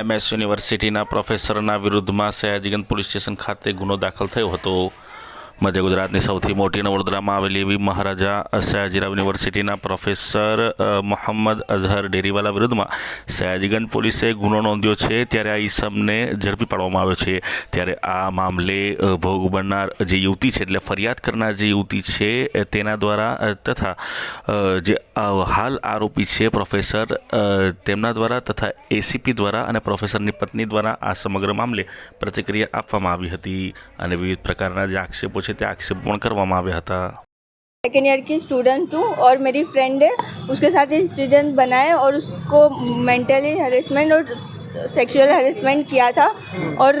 MS યુનિવર્સિટીના પ્રોફેસરના વિરુદ્ધમાં Sayajiganj police station ખાતે ગુનો દાખલ થયો હતો મધ્ય ગુજરાતની સૌથી મોટી અને વડોદરામાં આવેલી એવી મહારાજા સયાજીરાવ યુનિવર્સિટીના પ્રોફેસર મોહમ્મદ અઝહર ડેરીવાલા વિરુદ્ધમાં સયાજીગંજ પોલીસે ગુનો નોંધ્યો છે ત્યારે આ ઈસમને ઝડપી પાડવામાં આવ્યો છે ત્યારે આ મામલે ભોગ બનનાર જે યુવતી છે એટલે ફરિયાદ કરનાર જે યુવતી છે તેના દ્વારા તથા જે અલ હાલ આરોપી છે પ્રોફેસર તેમના દ્વારા તથા ACP દ્વારા અને પ્રોફેસરની પત્ની દ્વારા આ સમગ્ર મામલે પ્રતિક્રિયા આપવામાં આવી હતી અને વિવિધ પ્રકારના જ આક્ષેપો છે તે આક્ષેપો પણ કરવામાં આવ્યા હતા કે નિયર કે સ્ટુડન્ટ ટુ ઓર મેરી ફ્રેન્ડ હે ઉસકે સાથ ઇન્સ્ટિટ્યુશન બનાયે ઓર ઉસકો મેન્ટલી હેરેસમેન્ટ ઓર સેક્સ્યુઅલ હેરેસમેન્ટ કિયા થા ઓર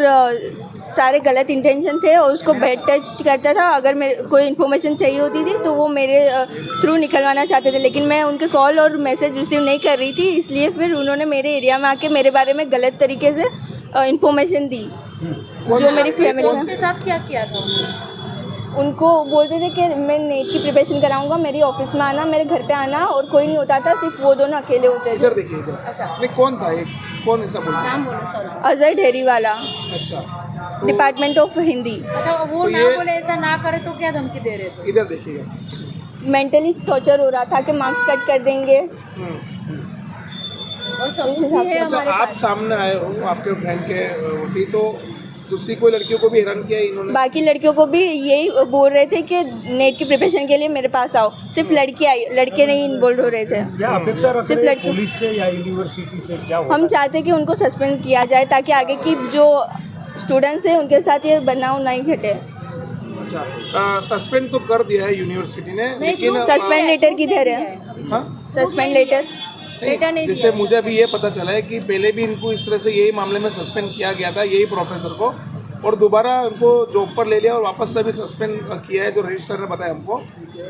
सारे गलत इंटेंशन थे और उसको बैड टेस्ट करता था अगर मेरे कोई इन्फॉर्मेशन चाहिए होती थी तो वो मेरे थ्रू निकलवाना चाहते थे लेकिन मैं उनके कॉल और मैसेज रिसीव नहीं कर रही थी इसलिए फिर उन्होंने मेरे एरिया में आके मेरे बारे में गलत तरीके से इन्फॉर्मेशन दी जो मेरी फैमिली के साथ क्या किया था उनको बोलते थे कि मैं नेट की प्रिपरेशन कराऊंगा मेरी ऑफिस में आना मेरे घर पे आना और कोई नहीं होता था सिर्फ वो दोनों अकेले होते थे इधर देखिए अच्छा कौन था एक कौन ऐसा बोलता अजय ढेरी वाला अच्छा डिपार्टमेंट ऑफ हिंदी अच्छा वो तो ना बोले ऐसा ना करे तो क्या धमकी दे रहे थे तो? इधर देखिएगा मेंटली टॉर्चर हो रहा था कि मार्क्स कट कर देंगे हम्म। और सबसे अच्छा, आप सामने आए हो आपके फ्रेंड के होती तो दूसरी कोई लड़कियों को भी हैरान किया इन्होंने बाकी लड़कियों को भी यही बोल रहे थे कि नेट की प्रिपरेशन के लिए मेरे पास आओ सिर्फ हम्म। लड़की आई लड़के नहीं इन्वॉल्व हो रहे थे हम्म। सिर्फ लड़की पुलिस से या यूनिवर्सिटी से क्या हम चाहते कि उनको सस्पेंड किया जाए ताकि आगे की जो स्टूडेंट्स हैं उनके साथ ये बनाव नहीं घटे अच्छा सस्पेंड तो कर दिया है यूनिवर्सिटी ने लेकिन सस्पेंड लेटर धर है हाँ? सस्पेंड लेटर जैसे मुझे भी ये पता चला है कि पहले भी इनको इस तरह से यही मामले में सस्पेंड किया गया था यही प्रोफेसर को और दोबारा उनको जॉब पर ले लिया और वापस से भी सस्पेंड किया है जो रजिस्टर ने बताया हमको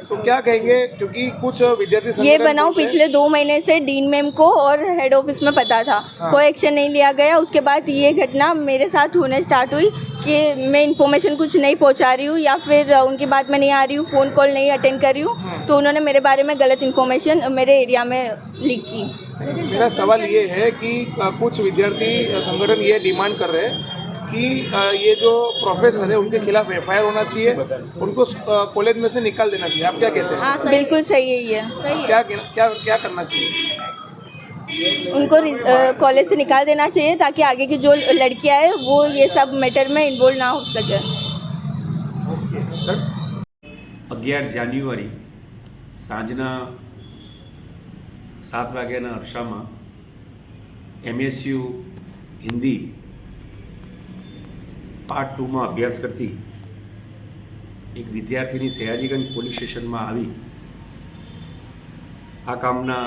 तो क्या कहेंगे क्योंकि कुछ विद्यार्थी ये बनाओ पिछले दो महीने से डीन मैम को और हेड ऑफिस में पता था हाँ। कोई एक्शन नहीं लिया गया उसके बाद ये घटना मेरे साथ होने स्टार्ट हुई कि मैं इन्फॉर्मेशन कुछ नहीं पहुंचा रही हूँ या फिर उनकी बात में नहीं आ रही हूँ फ़ोन कॉल नहीं अटेंड कर रही हूँ हाँ। तो उन्होंने मेरे बारे में गलत इन्फॉर्मेशन मेरे एरिया में लीक की मेरा सवाल ये है कि कुछ विद्यार्थी संगठन ये डिमांड कर रहे हैं कि ये जो प्रोफेसर है उनके खिलाफ एफ होना चाहिए उनको कॉलेज में से निकाल देना चाहिए आप क्या कहते हैं हाँ बिल्कुल सही है ये सही है। क्या क्या क्या करना चाहिए उनको कॉलेज से निकाल देना चाहिए ताकि आगे की जो लड़कियां है वो ये सब मैटर में इन्वॉल्व ना हो सके सात वगैरह अर्षा में M S U Hindi part ટુમાં અભ્યાસ કરતી એક વિદ્યાર્થીની સયાજીગંજ પોલીસ સ્ટેશનમાં આવી આ કામના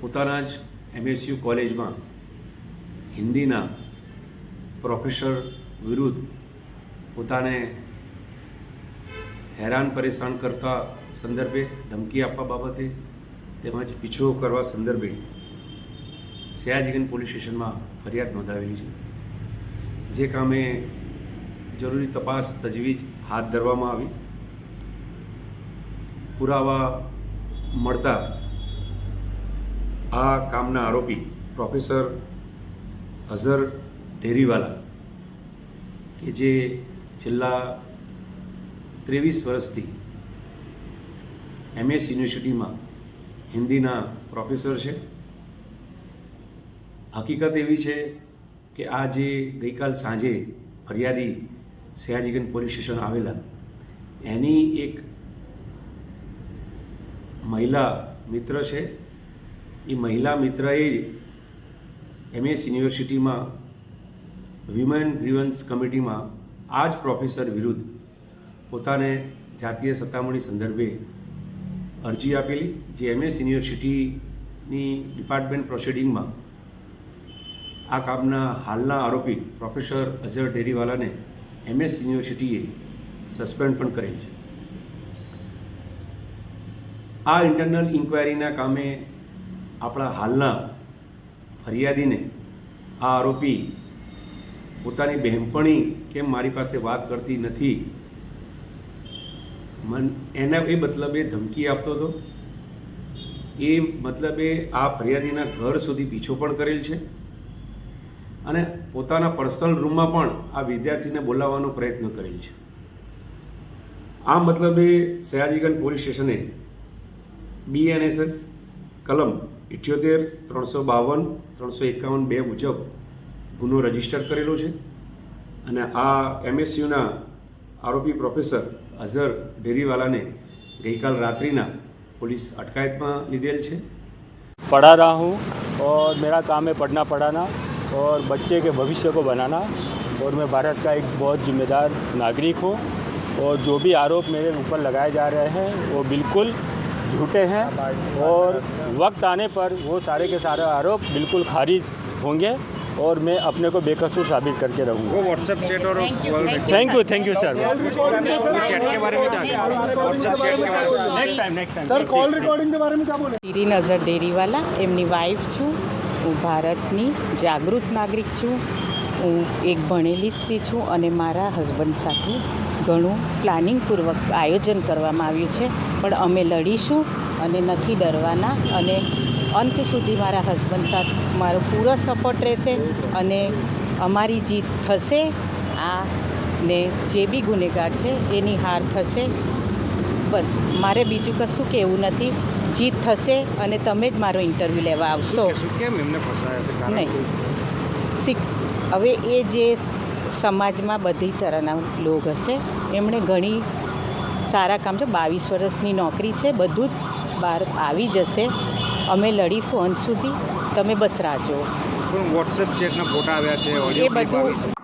પોતાના જ એમએસયુ કોલેજમાં હિન્દીના પ્રોફેસર વિરુદ્ધ પોતાને હેરાન પરેશાન કરતા સંદર્ભે ધમકી આપવા બાબતે તેમજ પીછો કરવા સંદર્ભે સયાજીગંજ પોલીસ સ્ટેશનમાં ફરિયાદ નોંધાવેલી છે જે કામે જરૂરી તપાસ તજવીજ હાથ ધરવામાં આવી પુરાવા મળતા આ કામના આરોપી પ્રોફેસર અઝર ઢેરીવાલા કે જે છેલ્લા ત્રેવીસ વર્ષથી એમએસ યુનિવર્સિટીમાં હિન્દીના પ્રોફેસર છે હકીકત એવી છે કે આ જે ગઈકાલ સાંજે ફરિયાદી સયાજીગંજ પોલીસ સ્ટેશન આવેલા એની એક મહિલા મિત્ર છે એ મહિલા મિત્રએ જ એમએસ યુનિવર્સિટીમાં વિમેન ગ્રીવન્સ કમિટીમાં આ જ પ્રોફેસર વિરુદ્ધ પોતાને જાતીય સત્તામણી સંદર્ભે અરજી આપેલી જે એમએસ યુનિવર્સિટીની ડિપાર્ટમેન્ટ પ્રોસિડિંગમાં આ કામના હાલના આરોપી પ્રોફેસર અઝર ડેરીવાલાને એમએસ યુનિવર્સિટીએ સસ્પેન્ડ પણ કરેલ છે આ ઇન્ટરનલ ઇન્ક્વાયરીના કામે આપણા હાલના ફરિયાદીને આ આરોપી પોતાની બહેનપણી કેમ મારી પાસે વાત કરતી નથી મન એના એ મતલબે ધમકી આપતો હતો એ મતલબે આ ફરિયાદીના ઘર સુધી પીછો પણ કરેલ છે અને પોતાના પર્સનલ રૂમમાં પણ આ વિદ્યાર્થીને બોલાવવાનો પ્રયત્ન કર્યો છે આ મતલબે સયાજીગંજ પોલીસ સ્ટેશને બીએનએસએસ કલમ ઇઠ્યોતેર ત્રણસો બાવન ત્રણસો એકાવન બે મુજબ ગુનો રજીસ્ટર કરેલો છે અને આ એમએસયુના આરોપી પ્રોફેસર અઝર ઢેરીવાલાને ગઈકાલ રાત્રિના પોલીસ અટકાયતમાં લીધેલ છે પડા पढ़ा रहा हूँ और मेरा काम है और बच्चे के भविष्य को बनाना और मैं भारत का एक बहुत जिम्मेदार नागरिक हूँ और जो भी आरोप मेरे ऊपर लगाए जा रहे हैं वो बिल्कुल झूठे हैं और वक्त आने पर वो सारे के सारे आरोप बिल्कुल खारिज होंगे और मैं अपने को बेकसूर साबित करके रहूँगा वो व्हाट्सएप चैट और thank you thank you sir chat के बारे में next time next time sir call recording के बारे में क्या बोले नजर डेरी वाला एमनी वाइफ छू હું ભારતની જાગૃત નાગરિક છું હું એક ભણેલી સ્ત્રી છું અને મારા હસબન્ડ સાથે ઘણું પ્લાનિંગપૂર્વક આયોજન કરવામાં આવ્યું છે પણ અમે લડીશું અને નથી ડરવાના અને અંત સુધી મારા હસબન્ડ સાથે મારો પૂરો સપોર્ટ રહેશે અને અમારી જીત થશે આ ને જે બી ગુનેગાર છે એની હાર થશે બસ મારે બીજું કશું કહેવું નથી જીત થશે અને તમે જ મારો ઇન્ટરવ્યૂ લેવા આવશો કેમ એમને નહીં સિક્સ હવે એ જે સમાજમાં બધી તરહના લોક હશે એમણે ઘણી સારા કામ છે બાવીસ વર્ષની નોકરી છે બધું જ બહાર આવી જશે અમે લડીશું અંત સુધી તમે બસ રાહ જુઓ વોટ્સએપ ફોટા આવ્યા છે એ બધું